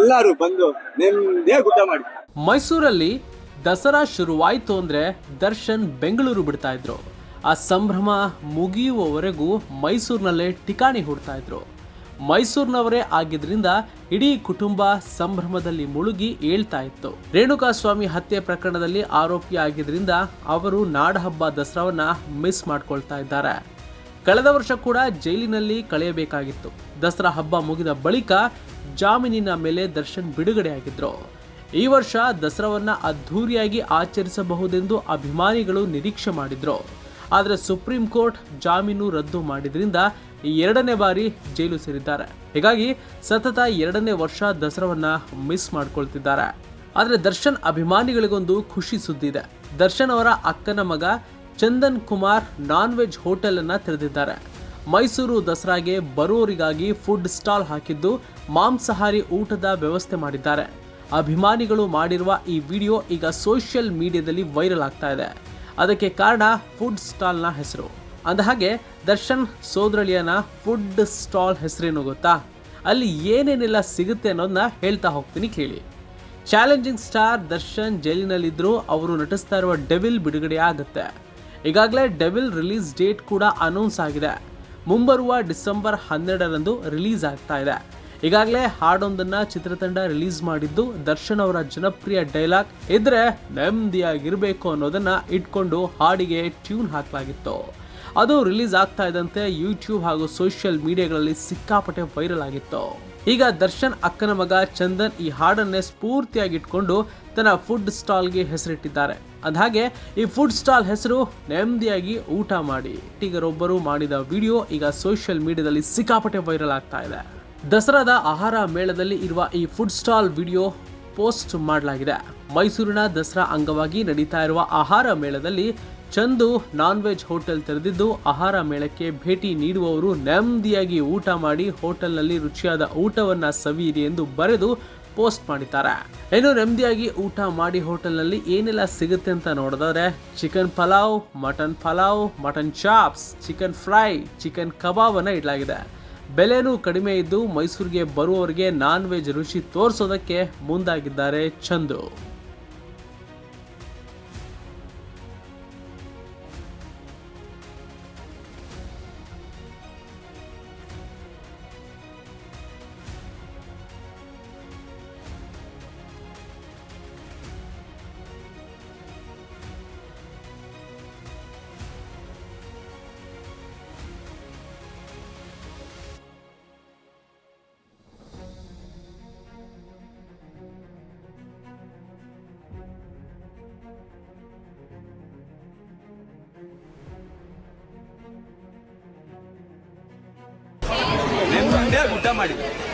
ಎಲ್ಲರೂ ಬಂದು ನೆಮ್ಮದಿಯ ಗುಡ್ಡ ಮಾಡಿ. ಮೈಸೂರಲ್ಲಿ ದಸರಾ ಶುರುವಾಯಿತು ಅಂದ್ರೆ ದರ್ಶನ್ ಬೆಂಗಳೂರು ಬಿಡ್ತಾ ಇದ್ರು. ಆ ಸಂಭ್ರಮ ಮುಗಿಯುವವರೆಗೂ ಮೈಸೂರಿನಲ್ಲೇ ಠಿಕಾಣಿ ಹುಡ್ತಾ ಇದ್ರು. ಮೈಸೂರಿನವರೇ ಆಗಿದ್ರಿಂದ ಇಡೀ ಕುಟುಂಬ ಸಂಭ್ರಮದಲ್ಲಿ ಮುಳುಗಿ ಏಳ್ತಾ ಇತ್ತು. ರೇಣುಕಾಸ್ವಾಮಿ ಹತ್ಯೆ ಪ್ರಕರಣದಲ್ಲಿ ಆರೋಪಿ ಆಗಿದ್ರಿಂದ ಅವರು ನಾಡಹಬ್ಬ ದಸರಾವನ್ನ ಮಿಸ್ ಮಾಡ್ಕೊಳ್ತಾ ಇದ್ದಾರೆ. ಕಳೆದ ವರ್ಷ ಕೂಡ ಜೈಲಿನಲ್ಲಿ ಕಳೆಯಬೇಕಾಗಿತ್ತು. ದಸರಾ ಹಬ್ಬ ಮುಗಿದ ಬಳಿಕ ಜಾಮೀನಿನ ಮೇಲೆ ದರ್ಶನ್ ಬಿಡುಗಡೆಯಾಗಿದ್ದರು ಈ ವರ್ಷ ದಸರಾವನ್ನ ಅದ್ಧೂರಿಯಾಗಿ ಆಚರಿಸಬಹುದೆಂದು ಅಭಿಮಾನಿಗಳು ನಿರೀಕ್ಷೆ ಮಾಡಿದ್ರು. ಆದರೆ ಸುಪ್ರೀಂ ಕೋರ್ಟ್ ಜಾಮೀನು ರದ್ದು ಮಾಡಿದ್ರಿಂದ ಎರಡನೇ ಬಾರಿ ಜೈಲು ಸೇರಿದ್ದಾರೆ. ಹೀಗಾಗಿ ಸತತ ಎರಡನೇ ವರ್ಷ ದಸರಾವನ್ನ ಮಿಸ್ ಮಾಡ್ಕೊಳ್ತಿದ್ದಾರೆ. ಆದರೆ ದರ್ಶನ್ ಅಭಿಮಾನಿಗಳಿಗೊಂದು ಖುಷಿ ಸುದ್ದಿ ಇದೆ. ದರ್ಶನ್ ಅವರ ಅಕ್ಕನ ಮಗ Chandan Kumar non veg hotel ಅನ್ನ ತೆರೆದಿದ್ದಾರೆ. ಮೈಸೂರು ದಸರಾಗೆ ಬರುವವರಿಗಾಗಿ ಫುಡ್ ಸ್ಟಾಲ್ ಹಾಕಿದ್ದು ಮಾಂಸಾಹಾರಿ ಊಟದ ವ್ಯವಸ್ಥೆ ಮಾಡಿದ್ದಾರೆ. ಅಭಿಮಾನಿಗಳು ಮಾಡಿರುವ ಈ ವಿಡಿಯೋ ಈಗ ಸೋಷಿಯಲ್ ಮೀಡಿಯಾದಲ್ಲಿ ವೈರಲ್ ಆಗ್ತಾ ಇದೆ. ಅದಕ್ಕೆ ಕಾರಣ ಫುಡ್ ಸ್ಟಾಲ್ನ ಹೆಸರು. ಅಂದಹಾಗೆ, ದರ್ಶನ್ ಸೋದರಳಿಯನ ಫುಡ್ ಸ್ಟಾಲ್ ಹೆಸರೇನು ಗೊತ್ತಾ? ಅಲ್ಲಿ ಏನೇನೆಲ್ಲ ಸಿಗುತ್ತೆ ಅನ್ನೋದನ್ನ ಹೇಳ್ತಾ ಹೋಗ್ತೀನಿ ಕೇಳಿ. ಚಾಲೆಂಜಿಂಗ್ ಸ್ಟಾರ್ ದರ್ಶನ್ ಜೈಲಿನಲ್ಲಿದ್ದರೂ ಅವರು ನಟಿಸ್ತಾ ಇರುವ ಡೆವಿಲ್ ಬಿಡುಗಡೆ ಆಗುತ್ತೆ. ಈಗಾಗಲೇ ಡೆವಿಲ್ ರಿಲೀಸ್ ಡೇಟ್ ಕೂಡ ಅನೌನ್ಸ್ ಆಗಿದೆ. ಮುಂಬರುವ ಡಿಸೆಂಬರ್ ಹನ್ನೆರಡರಂದು ರಿಲೀಸ್ ಆಗ್ತಾ ಇದೆ. ಈಗಾಗಲೇ ಹಾಡೊಂದನ್ನು ಚಿತ್ರತಂಡ ರಿಲೀಸ್ ಮಾಡಿದ್ದು ದರ್ಶನ್ ಅವರ ಜನಪ್ರಿಯ ಡೈಲಾಗ್, ಇದ್ರೆ ನೆಮ್ಮದಿಯಾಗಿರಬೇಕು ಅನ್ನೋದನ್ನು ಇಟ್ಕೊಂಡು ಹಾಡಿಗೆ ಟ್ಯೂನ್ ಹಾಕಲಾಗಿತ್ತು. ಅದು ರಿಲೀಸ್ ಆಗ್ತಾ ಇದ್ದಂತೆ ಯೂಟ್ಯೂಬ್ ಹಾಗೂ ಸೋಷಿಯಲ್ ಮೀಡಿಯಾಗಳಲ್ಲಿ ಸಿಕ್ಕಾಪಟ್ಟೆ ವೈರಲ್ ಆಗಿತ್ತು. ಈಗ ದರ್ಶನ್ ಅಕ್ಕನ ಮಗ ಚಂದನ್ ಈ ಹಾಡನ್ನೇ ಸ್ಫೂರ್ತಿಯಾಗಿ ಇಟ್ಕೊಂಡು ತನ್ನ ಫುಡ್ ಸ್ಟಾಲ್ಗೆ ಹೆಸರಿಟ್ಟಿದ್ದಾರೆ. ಅದಾಗೆ ಈ ಫುಡ್ ಸ್ಟಾಲ್ ಹೆಸರು ನೆಮ್ಮದಿಯಾಗಿ ಊಟ ಮಾಡಿ. ಟೀಗರೊಬ್ಬರು ಮಾಡಿದ ವಿಡಿಯೋ ಈಗ ಸೋಷಿಯಲ್ ಮೀಡಿಯಾದಲ್ಲಿ ಸಿಕ್ಕಾಪಟ್ಟೆ ವೈರಲ್ ಆಗ್ತಾ ಇದೆ. ದಸರಾದ ಆಹಾರ ಮೇಳದಲ್ಲಿ ಇರುವ ಈ ಫುಡ್ ಸ್ಟಾಲ್ ವಿಡಿಯೋ ಪೋಸ್ಟ್ ಮಾಡಲಾಗಿದೆ. ಮೈಸೂರಿನ ದಸರಾ ಅಂಗವಾಗಿ ನಡೀತಾ ಇರುವ ಆಹಾರ ಮೇಳದಲ್ಲಿ ಚಂದು ನಾನ್ ವೆಜ್ ಹೋಟೆಲ್ ತೆರೆದಿದ್ದು ಆಹಾರ ಮೇಳಕ್ಕೆ ಭೇಟಿ ನೀಡುವವರು ನೆಮ್ಮದಿಯಾಗಿ ಊಟ ಮಾಡಿ ಹೋಟೆಲ್ನಲ್ಲಿ ರುಚಿಯಾದ ಊಟವನ್ನ ಸವಿಯಿರಿ ಎಂದು ಬರೆದು ಪೋಸ್ಟ್ ಮಾಡಿದ್ದಾರೆ. ಇನ್ನು ನೆಮ್ಮದಿಯಾಗಿ ಊಟ ಮಾಡಿ ಹೋಟೆಲ್ನಲ್ಲಿ ಏನೆಲ್ಲ ಸಿಗುತ್ತೆ ಅಂತ ನೋಡೋದಾದ್ರೆ chicken pulao, mutton pulao, mutton chops, chicken fry, chicken kebab ಅನ್ನ ಇಡಲಾಗಿದೆ. ಬೆಲೆನೂ ಕಡಿಮೆ ಇದ್ದು ಮೈಸೂರಿಗೆ ಬರುವವರಿಗೆ ನಾನ್ ವೆಜ್ ರುಚಿ ತೋರಿಸೋದಕ್ಕೆ ಮುಂದಾಗಿದ್ದಾರೆ ಚಂದು. ಊಟ ಮಾಡಿ